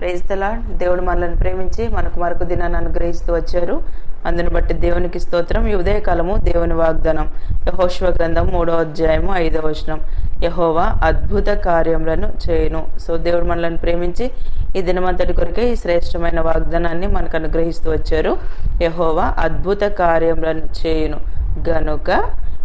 Praise తలా దేవుడు మనల్ని ప్రేమించి మనకు మరొక దినాన్ని అనుగ్రహిస్తూ వచ్చారు. అందుని బట్టి దేవునికి స్తోత్రం. ఈ ఉదయకాలము దేవుని వాగ్దానం. యహోశివ గ్రంథం మూడో అధ్యాయము ఐదో వచనం. యహోవా అద్భుత కార్యములను చేయును. సో దేవుడు మనల్ని ప్రేమించి ఈ దినమంతటి కొరకే ఈ శ్రేష్టమైన వాగ్దానాన్ని మనకు అనుగ్రహిస్తూ వచ్చారు. యహోవా అద్భుత కార్యములను చేయును. గనుక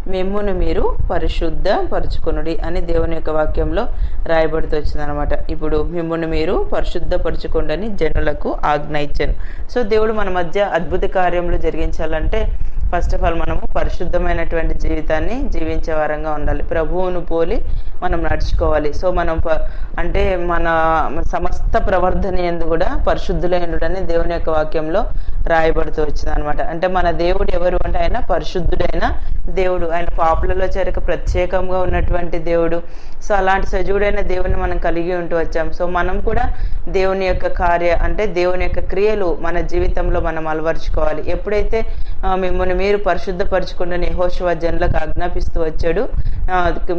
మిమ్మును మీరు పరిశుద్ధ పరుచుకునుడి అని దేవుని యొక్క వాక్యంలో రాయబడుతూ వచ్చిందనమాట ఇప్పుడు మిమ్మును మీరు పరిశుద్ధ పరుచుకోండి అని జనులకు ఆజ్ఞ ఇచ్చాను. సో దేవుడు మన మధ్య అద్భుత కార్యములు జరిగించాలంటే ఫస్ట్ ఆఫ్ ఆల్ మనము పరిశుద్ధమైనటువంటి జీవితాన్ని జీవించే వారంగా ఉండాలి. ప్రభువును పోలి మనం నడుచుకోవాలి. సో మనం ప- అంటే మన సమస్త ప్రవర్ధన ఎందు కూడా పరిశుద్ధులైనడని దేవుని యొక్క వాక్యంలో రాయబడుతూ వచ్చింది అనమాట అంటే మన దేవుడు ఎవరు అంటే ఆయన పరిశుద్ధుడైన దేవుడు. ఆయన పాపులలో చేరక ప్రత్యేకంగా ఉన్నటువంటి దేవుడు. సో అలాంటి సజీవుడైన దేవుని మనం కలిగి ఉంటూ వచ్చాం. సో మనం కూడా దేవుని యొక్క కార్య అంటే దేవుని యొక్క క్రియలు మన జీవితంలో మనం అలవరుచుకోవాలి. ఎప్పుడైతే మిమ్మల్ని మిమ్మల్ని మీరు పరిశుద్ధపరచుకుంటూ యహోశివ జనులకు ఆజ్ఞాపిస్తూ వచ్చాడు.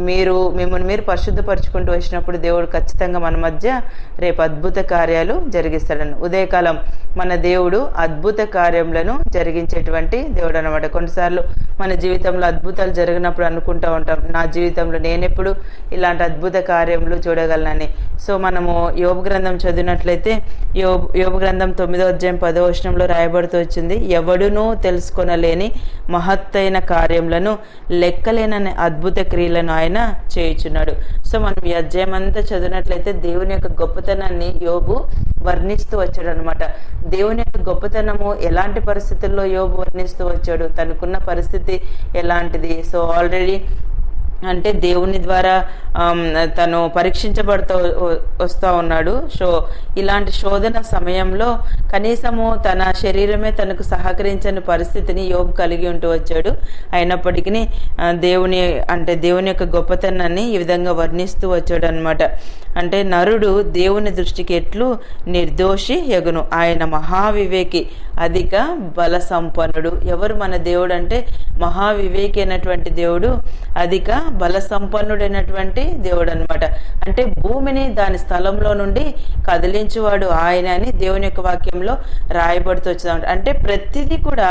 మీరు మిమ్మల్ని మీరు పరిశుద్ధపరచుకుంటూ వచ్చినప్పుడు దేవుడు ఖచ్చితంగా మన మధ్య రేపు అద్భుత కార్యాలు జరిగిస్తాడని. ఉదయకాలం మన దేవుడు అద్భుత కార్యములను జరిగించేటువంటి దేవుడు అనమాట కొన్నిసార్లు మన జీవితంలో అద్భుతాలు జరిగినప్పుడు అనుకుంటూ ఉంటాం. నా జీవితంలో నేనెప్పుడు ఇలాంటి అద్భుత కార్యములు చూడగలనని. సో మనము యోగ గ్రంథం చదివినట్లయితే యోబు యోగ గ్రంథం తొమ్మిదో అధ్యాయం పదో వచనంలో రాయబడుతూ వచ్చింది. ఎవడునూ తెలుసుకొనలేని మహత్తైన కార్యములను లెక్కలేనని అద్భుత క్రియలను ఆయన చేయుచున్నాడు. సో మనం ఈ అధ్యాయం అంతా చదివినట్లయితే దేవుని యొక్క గొప్పతనాన్ని యోబు వర్ణిస్తూ వచ్చాడు అనమాట దేవుని యొక్క గొప్పతనము ఎలాంటి పరిస్థితుల్లో యోబు వర్ణిస్తూ వచ్చాడు? తనకున్న పరిస్థితి ఎలాంటిది? సో ఆల్రెడీ అంటే దేవుని ద్వారా తను పరీక్షించబడుతూ వస్తూ ఉన్నాడు. సో ఇలాంటి శోధన సమయంలో కనీసము తన శరీరమే తనకు సహకరించని పరిస్థితిని యోబు కలిగి ఉంటూ వచ్చాడు. అయినప్పటికీ దేవుని అంటే దేవుని యొక్క గొప్పతనాన్ని ఈ విధంగా వర్ణిస్తూ వచ్చాడు అనమాట అంటే నరుడు దేవుని దృష్టికి ఎట్లు నిర్దోషి ఎగును. ఆయన మహావివేకి అధిక బల సంపన్నుడు ఎవరు మన దేవుడు అంటే మహావివేకి అయినటువంటి దేవుడు అధిక బల సంపన్నుడైనటువంటి దేవుడు అనమాట అంటే భూమిని దాని స్థలంలో నుండి కదిలించువాడు ఆయన అని దేవుని యొక్క వాక్యంలో రాయబడుతూ వచ్చింది అంటే ప్రతిదీ కూడా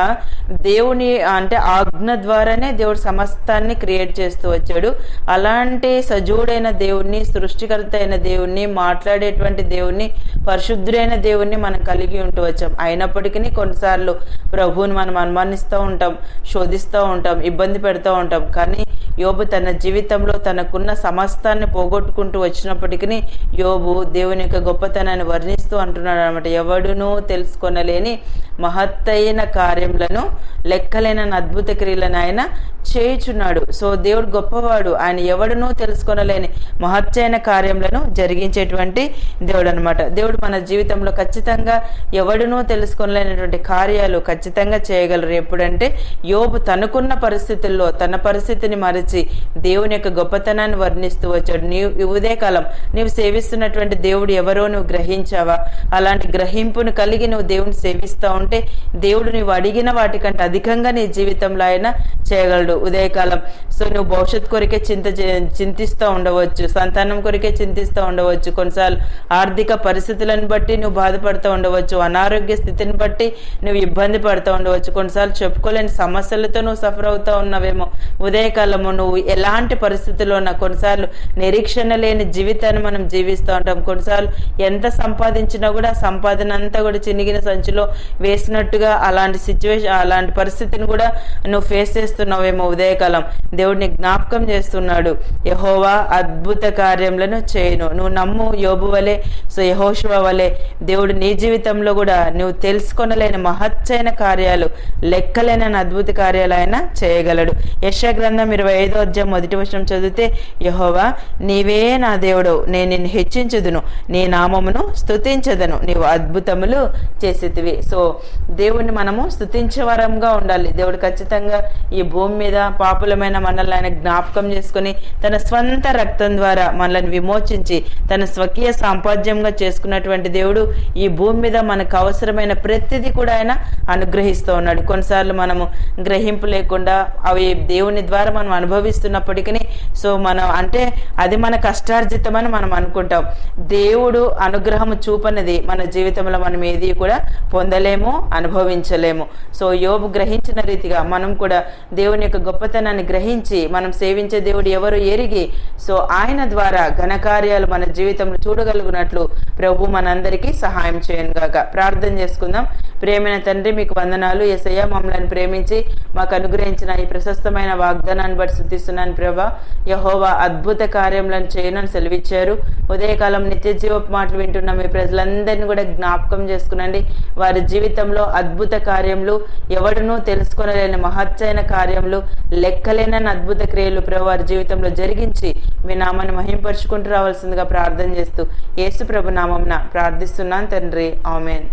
దేవుని అంటే ఆజ్ఞ ద్వారానే దేవుడు సమస్తాన్ని క్రియేట్ చేస్తూ వచ్చాడు. అలాంటి సజీవుడైన దేవుణ్ణి సృష్టికర్త అయిన దేవుణ్ణి మాట్లాడేటువంటి దేవుణ్ణి పరిశుద్ధుడైన దేవుణ్ణి మనం కలిగి ఉంటూ వచ్చాం. అయినప్పటికీ కొన్నిసార్లు ప్రభువుని మనం అనుమానిస్తూ ఉంటాం శోధిస్తూ ఉంటాం ఇబ్బంది పెడుతూ ఉంటాం. కానీ యోబు తన జీవితంలో తనకున్న సమస్తాన్ని పోగొట్టుకుంటూ వచ్చినప్పటికీ యోబు దేవుని యొక్క గొప్పతనాన్ని వర్ణిస్తూ అంటున్నాడు అనమాట ఎవడునూ తెలుసుకొనలేని మహత్తైన కార్యములను లెక్కలేనని అద్భుత క్రియలను ఆయన చేయుచున్నాడు. సో దేవుడు గొప్పవాడు. ఆయన ఎవడునూ తెలుసుకొనలేని మహత్తైన కార్యములను జరిగించేటువంటి దేవుడు అనమాట దేవుడు మన జీవితంలో ఖచ్చితంగా ఎవడునూ తెలుసుకొనలేనటువంటి కార్యాలు ఖచ్చితంగా చేయగలరు. ఎప్పుడంటే యోబు తనకున్న పరిస్థితుల్లో తన పరిస్థితిని మరచి దేవుని యొక్క గొప్పతనాన్ని వర్ణిస్తూ వచ్చాడు. నీవు ఈ ఉదయకాలం నీవు సేవిస్తున్నటువంటి దేవుడు ఎవరో నువ్వు గ్రహించావా? అలాంటి గ్రహింపును కలిగి నువ్వు దేవుని సేవిస్తూ ఉంటే దేవుడు నువ్వు అడిగిన వాటికంటే అధికంగా నీ జీవితంలో ఆయన చేయగలడు ఉదయకాలం. సో నువ్వు భవిష్యత్తు కొరికే చింత చే- చింతిస్తూ ఉండవచ్చు సంతానం కొరికే చింతిస్తూ ఉండవచ్చు. కొన్నిసార్లు ఆర్థిక పరిస్థితులను బట్టి నువ్వు బాధపడుతూ ఉండవచ్చు అనారోగ్య స్థితిని బట్టి నువ్వు ఇబ్బంది పడుతూ ఉండవచ్చు. కొన్నిసార్లు చెప్పుకోలేని సమస్యలతో నువ్వు సఫర్ అవుతూ ఉన్నావేమో ఉదయకాలము. నువ్వు ఎలాంటి పరిస్థితుల్లో ఉన్నా కొన్నిసార్లు నిరీక్షణ లేని జీవితాన్ని మనం జీవిస్తూ ఉంటాం. కొన్నిసార్లు ఎంత సంపాదించినా కూడా సంపాదన అంతా కూడా చినిగిన సంచిలో వే చేసినట్టుగా అలాంటి సిచ్యువేషన్ అలాంటి పరిస్థితిని కూడా నువ్వు ఫేస్ చేస్తున్నావేమో ఉదయకాలం. దేవుడిని జ్ఞాపకం చేస్తున్నాడు. యహోవా అద్భుత కార్యములను చేయను. నువ్వు నమ్ము యోబు వలె సో యహోశివ వలె దేవుడు నీ జీవితంలో కూడా నువ్వు తెలుసుకొనలేని మహచ్చైన కార్యాలు లెక్కలేని అద్భుత కార్యాలు ఆయన చేయగలడు. యశ గ్రంథం ఇరవై ఐదో అధ్యాయం మొదటి వర్షం చదివితే యహోవా నీవే నా దేవుడు నేను నిన్ను హెచ్చించుదును. నీ నామమును స్తుతించదను. నీవు అద్భుతములు చేసేటివి సో దేవుణ్ణి మనము స్థుతించేవరంగా ఉండాలి. దేవుడు ఖచ్చితంగా ఈ భూమి మీద పాపులమైన మనల్ని ఆయన జ్ఞాపకం చేసుకుని తన స్వంత రక్తం ద్వారా మనల్ని విమోచించి తన స్వకీయ సాంపాద్యంగా చేసుకున్నటువంటి దేవుడు ఈ భూమి మీద మనకు అవసరమైన ప్రతిదీ కూడా ఆయన అనుగ్రహిస్తూ ఉన్నాడు. కొన్నిసార్లు మనము గ్రహింపు లేకుండా అవి దేవుని ద్వారా మనం అనుభవిస్తున్నప్పటికీ సో మనం అంటే అది మన కష్టార్జితమని మనం అనుకుంటాం. దేవుడు అనుగ్రహం చూపనది మన జీవితంలో మనం ఏది కూడా పొందలేము. అనుభవించలేము. సో యోబు గ్రహించిన రీతిగా మనం కూడా దేవుని యొక్క గొప్పతనాన్ని గ్రహించి మనం సేవించే దేవుడు ఎవరు ఎరిగి సో ఆయన ద్వారా ఘనకార్యాలు మన జీవితంలో చూడగలుగునట్లు ప్రభు మనందరికీ సహాయం చేయనుగాక. ప్రార్థన చేసుకుందాం. ప్రేమైన తండ్రి మీకు వందనాలు. ఎసయ్య మమ్మల్ని ప్రేమించి మాకు అనుగ్రహించిన ఈ ప్రశస్తమైన వాగ్దానాన్ని బట్టి శుద్ధిస్తున్నాను ప్రభా. యహోవా అద్భుత కార్యములను చేయనని సెలవిచ్చారు. ఉదయకాలం నిత్య జీవపు మాటలు వింటున్న మీ ప్రజలందరినీ కూడా జ్ఞాపకం చేసుకునండి. వారి జీవితంలో అద్భుత కార్యములు ఎవడునూ తెలుసుకొనలేని మహచ్చైన కార్యములు లెక్కలేనని అద్భుత క్రియలు ప్రభు వారి జీవితంలో జరిగించి మీ నామాన్ని మహింపరుచుకుంటూ రావాల్సిందిగా ప్రార్థన చేస్తూ యేసు ప్రభు నామంన ప్రార్థిస్తున్నాను తండ్రి. ఆమెన్.